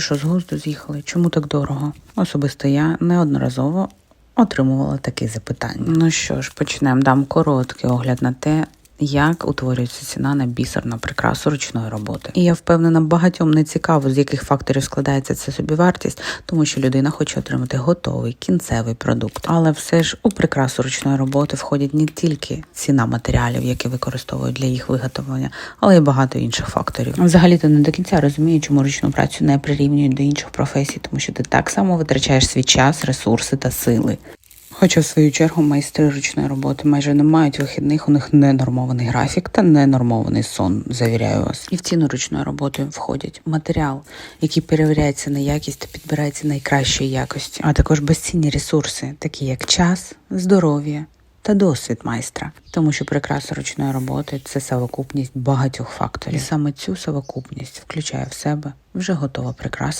Що з глузду з'їхали? Чому так дорого? Особисто я неодноразово отримувала такі запитання. Ну що ж, почнемо. Дам короткий огляд на те. Як утворюється ціна на бісерну прикрасу ручної роботи, і я впевнена, багатьом не цікаво, з яких факторів складається ця собівартість, тому що людина хоче отримати готовий кінцевий продукт. Але все ж у прикрасу ручної роботи входять не тільки ціна матеріалів, які використовують для їх виготовлення, але й багато інших факторів. Взагалі то не до кінця розумію, чому ручну працю не прирівнюють до інших професій, тому що ти так само витрачаєш свій час, ресурси та сили. Хоча, в свою чергу, майстри ручної роботи майже не мають вихідних, у них ненормований графік та ненормований сон, завіряю вас. І в ціну ручної роботи входять матеріал, який перевіряється на якість та підбирається найкращої якості, а також безцінні ресурси, такі як час, здоров'я. Та досвід майстра, тому що прикраса ручної роботи це совокупність багатьох факторів. І саме цю совокупність включає в себе вже готова прикраса.